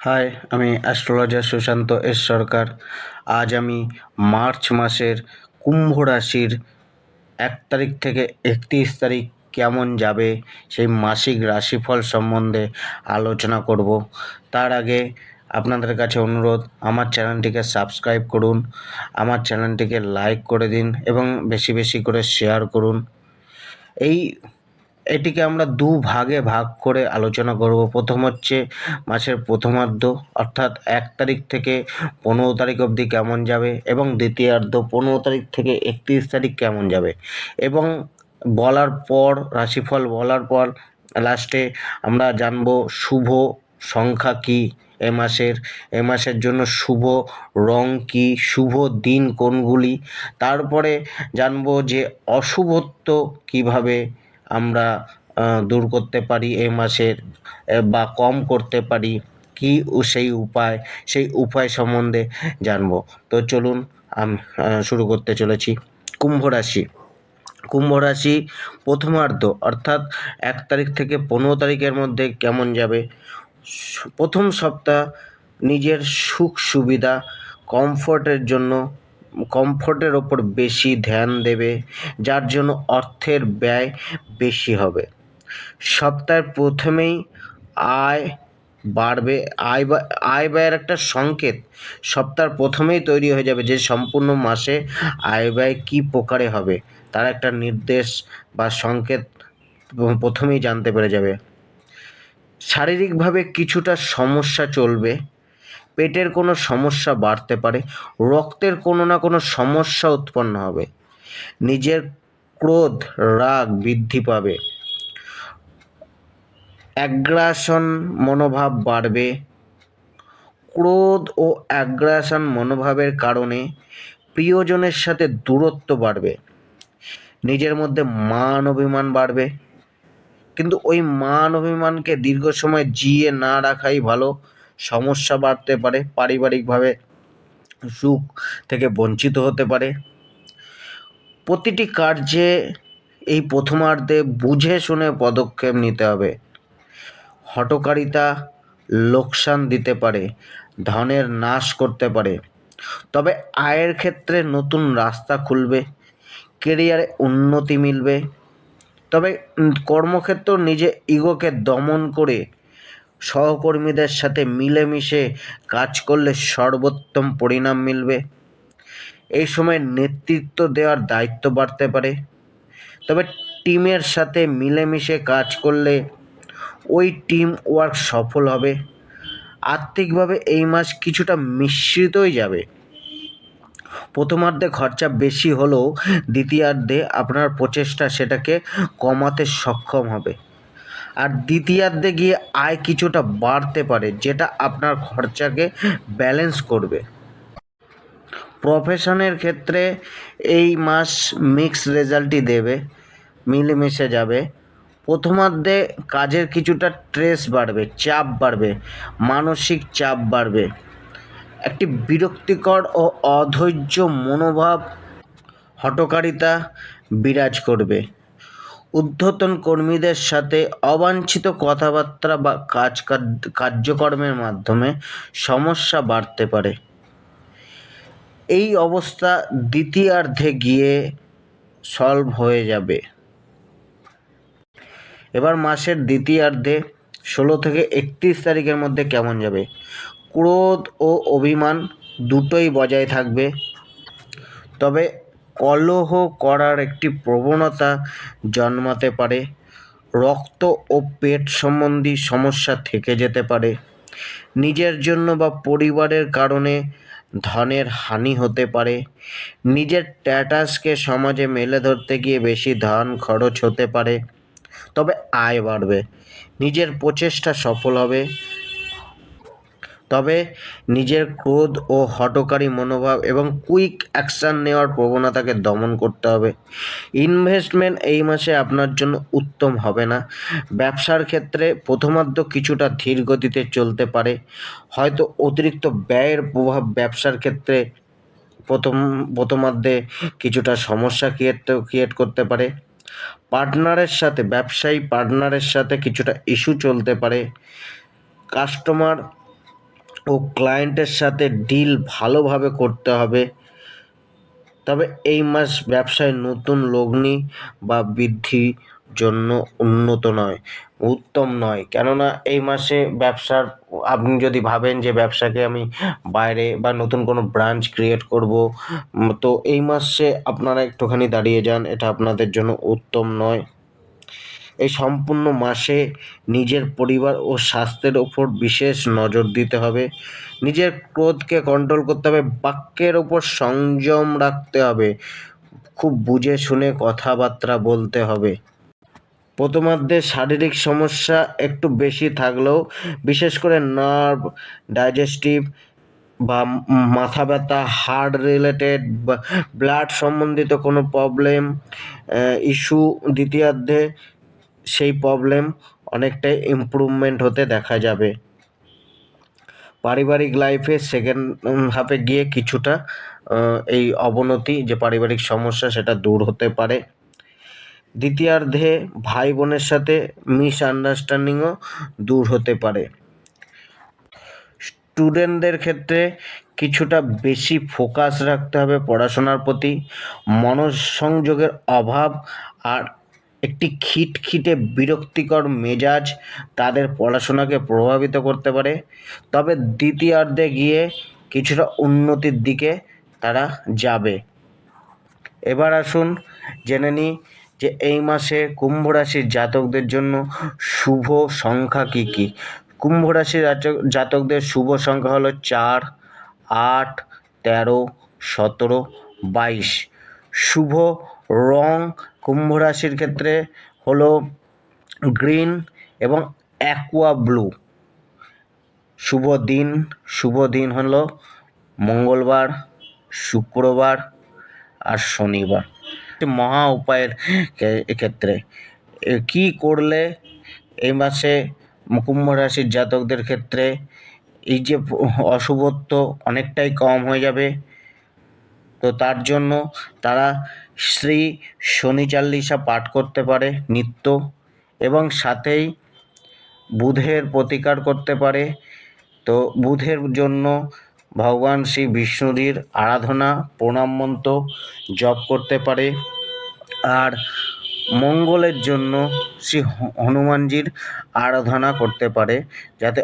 High, আমি astrologer Sushant S সরকার। আজ আমি মার্চ মাসের কুম্ভ রাশির এক তারিখ থেকে একত্রিশ তারিখ কেমন যাবে সেই মাসিক রাশিফল সম্বন্ধে আলোচনা করব। তার আগে আপনাদের কাছে অনুরোধ, আমার চ্যানেলটিকে সাবস্ক্রাইব করুন, আমার চ্যানেলটিকে লাইক করে দিন এবং বেশি বেশি করে শেয়ার করুন। এই এটিকে আমরা দু ভাগে ভাগ করে আলোচনা করব। প্রথম হচ্ছে মাসের প্রথমার্ধ, অর্থাৎ এক তারিখ থেকে পনেরো তারিখ অবধি কেমন যাবে এবং দ্বিতীয়ার্ধ, পনেরো তারিখ থেকে একত্রিশ তারিখ কেমন যাবে। এবং বলার পর, রাশিফল বলার পর লাস্টে আমরা জানব শুভ সংখ্যা কী এ মাসের। এ মাসের জন্য শুভ রং কী, শুভ দিন কোনগুলি? তারপরে জানব যে অশুভত্ব কীভাবে আমরা দূর করতে পারি এই মাসের বা কম করতে পারি, কি সেই উপায় সেই উপায় সম্বন্ধে জানব। তো চলুন, আম শুরু করতে চলেছি। কুম্ভ রাশি। কুম্ভ রাশি প্রথমার্ধ, অর্থাৎ এক তারিখ থেকে পনেরো তারিখের মধ্যে কেমন যাবে? প্রথম সপ্তাহ নিজের সুখ সুবিধা কমফোর্টের জন্য কমফোর্টের ওপর বেশি ধ্যান দেবে, যার জন্য অর্থের ব্যয় বেশি হবে। সপ্তাহের প্রথমেই আয় বাড়বে। আয় আয় ব্যয়ের একটা সংকেত সপ্তাহের প্রথমেই তৈরি হয়ে যাবে যে সম্পূর্ণ মাসে আয় ব্যয় কী প্রকারে হবে, তার একটা নির্দেশ বা সংকেত প্রথমেই জানতে পেরে যাবে। শারীরিকভাবে কিছুটা সমস্যা চলবে পেটের কোনো সমস্যা বাড়তে পারে, রক্তের কোনো না কোনো সমস্যা উৎপন্ন হবে। নিজের ক্রোধ, রাগ বৃদ্ধি পাবে। অ্যাগ্রাসন মনোভাব বাড়বে। ক্রোধ ও অ্যাগ্রাসন মনোভাবের কারণে প্রিয়জনের সাথে দূরত্ব বাড়বে। নিজের মধ্যে মান অভিমান বাড়বে। কিন্তু ওই মান অভিমানকে দীর্ঘ সময় জিয়ে না রাখাই ভালো। সমস্যা বাড়তে পারে, পারিবারিকভাবে সুখ থেকে বঞ্চিত হতে পারে। প্রতিটি কার্যে এই প্রথমার্ধে বুঝে শুনে পদক্ষেপ নিতে হবে। হটকারিতা লোকসান দিতে পারে, ধনের নাশ করতে পারে। তবে আয়ের ক্ষেত্রে নতুন রাস্তা খুলবে, কেরিয়ারে উন্নতি মিলবে। তবে কর্মক্ষেত্র নিজে ইগোকে দমন করে সহকর্মীদের সাথে মিলেমিশে কাজ করলে সর্বোত্তম পরিণাম মিলবে। এই সময় নেতৃত্ব দেওয়ার দায়িত্ব বাড়তে পারে। তবে টিমের সাথে মিলেমিশে কাজ করলে ওই টিম ওয়ার্ক সফল হবে। আর্থিকভাবে এই মাস কিছুটা মিশ্রিতই যাবে। প্রথমার্ধে খরচা বেশি হলেও দ্বিতীয়ার্ধে আপনার প্রচেষ্টা সেটাকে কমাতে সক্ষম হবে। আর দ্বিতীয়ার্ধে গিয়ে আয় কিছুটা বাড়তে পারে, যেটা আপনার খরচাকে ব্যালেন্স করবে। প্রফেশনের ক্ষেত্রে এই মাস মিক্স রেজাল্টই দেবে, মিলেমিশে যাবে। প্রথমার্ধে কাজের কিছুটা স্ট্রেস বাড়বে, চাপ বাড়বে, মানসিক চাপ বাড়বে। একটি বিরক্তিকর ও অধৈর্য মনোভাব হটকারিতা বিরাজ করবে। ঊর্ধ্বতন কর্মীদের সাথে অবাঞ্ছিত কথাবার্তা বা কাজ- কার্যকর্মের মাধ্যমে সমস্যা বাড়তে পারে। এই অবস্থা দ্বিতীয়ার্ধে গিয়ে সলভ হয়ে যাবে। এবার মাসের দ্বিতীয়ার্ধে ষোলো থেকে একত্রিশ তারিখের মধ্যে কেমন যাবে? ক্রোধ ও অভিমান দুটোই বজায় থাকবে। তবে কলহ করার একটি প্রবণতা জন্মাতে পারে। রক্ত ও পেট সম্বন্ধী সমস্যা থেকে যেতে পারে। নিজের জন্য বা পরিবারের কারণে ধনের হানি হতে পারে। নিজের স্ট্যাটাসকে সমাজে মেলে ধরতে গিয়ে বেশি ধন খরচ হতে পারে। তবে আয় বাড়বে। নিজের প্রচেষ্টা সফল হবে। তবে নিজের ক্রোধ ও হটকারী মনোভাব এবং কুইক অ্যাকশান নেওয়ার প্রবণতাকে দমন করতে হবে। ইনভেস্টমেন্ট এই মাসে আপনার জন্য উত্তম হবে না। ব্যবসার ক্ষেত্রে প্রথমার্ধ কিছুটা ধীর গতিতে চলতে পারে। হয়তো অতিরিক্ত ব্যয়ের প্রভাব ব্যবসার ক্ষেত্রে প্রথম, প্রথমার্ধে কিছুটা সমস্যা ক্রিয়েট ক্রিয়েট করতে পারে। পার্টনারের সাথে, ব্যবসায়ী পার্টনারের সাথে কিছুটা ইস্যু চলতে পারে। কাস্টমার ও ক্লায়েন্টের সাথে ডিল ভালোভাবে করতে হবে। তবে এই মাস ব্যবসায় নতুন লগ্নি বা বৃদ্ধির জন্য উন্নত নয়, উত্তম নয়। কেননা এই মাসে ব্যবসার, আপনি যদি ভাবেন যে ব্যবসাকে আমি বাইরে বা নতুন কোনো ব্রাঞ্চ ক্রিয়েট করব তো এই মাসে আপনারা একটুখানি দাঁড়িয়ে যান, এটা আপনাদের জন্য উত্তম নয়। এই সম্পূর্ণ মাসে নিজের পরিবার ও স্বাস্থ্যের ওপর বিশেষ নজর দিতে হবে। নিজের ক্রোধকে কন্ট্রোল করতে হবে, বাক্যের ওপর সংযম রাখতে হবে। খুব বুঝে শুনে কথাবার্তা বলতে হবে। প্রথমার্ধে শারীরিক সমস্যা একটু বেশি থাকলেও, বিশেষ করে নার্ভ ডাইজেস্টিভ বা মাথা ব্যথা হার্ট রিলেটেড ব্লাড সম্বন্ধিত কোনো প্রবলেম ইস্যু দ্বিতীয়ার্ধে সেই প্রবলেম অনেকটাই ইমপ্রুভমেন্ট হতে দেখা যাবে। পারিবারিক লাইফে সেকেন্ড হাফে গিয়ে কিছুটা এই অবনতি, যে পারিবারিক সমস্যা সেটা দূর হতে পারে। দ্বিতীয়ার্ধে ভাই বোনের সাথে মিসআন্ডারস্ট্যান্ডিংও দূর হতে পারে। স্টুডেন্টদের ক্ষেত্রে কিছুটা বেশি ফোকাস রাখতে হবে পড়াশোনার প্রতি। মনঃসংযোগের অভাব আর একটি খিটখিটে বিরক্তিকর মেজাজ তাদের পড়াশোনাকে প্রভাবিত করতে পারে। তবে দ্বিতীয়ার্ধে গিয়ে কিছুটা উন্নতির দিকে তারা যাবে। এবার আসুন জেনে নিই যে এই মাসে কুম্ভ রাশির জাতকদের জন্য শুভ সংখ্যা কী কী। কুম্ভ রাশির জাতকদের শুভ সংখ্যা হলো চার, আট, তেরো, সতেরো, বাইশ। শুভ রং কুম্ভ রাশির ক্ষেত্রে হলো গ্রিন এবং অ্যাকুয়া ব্লু। শুভ দিন শুভ দিন হলো মঙ্গলবার, শুক্রবার আর শনিবার। মহা উপায়ের ক্ষে- ক্ষেত্রে কী করলে এই মাসে কুম্ভ রাশির জাতকদের ক্ষেত্রে এই যে অশুভত্ব অনেকটাই কম হয়ে যাবে? তো তার জন্য তারা শ্রী শনি চাল্লিশা পাঠ করতে পারে, নিত্য, এবং সাথেই বুধের প্রতিকার করতে পারে। তো বুধের জন্য ভগবান শ্রী বিষ্ণুজির আরাধনা, প্রণাম মন্ত্র জপ করতে পারে। আর মঙ্গলের জন্য শ্রী হনুমানজির আরাধনা করতে পারে, যাতে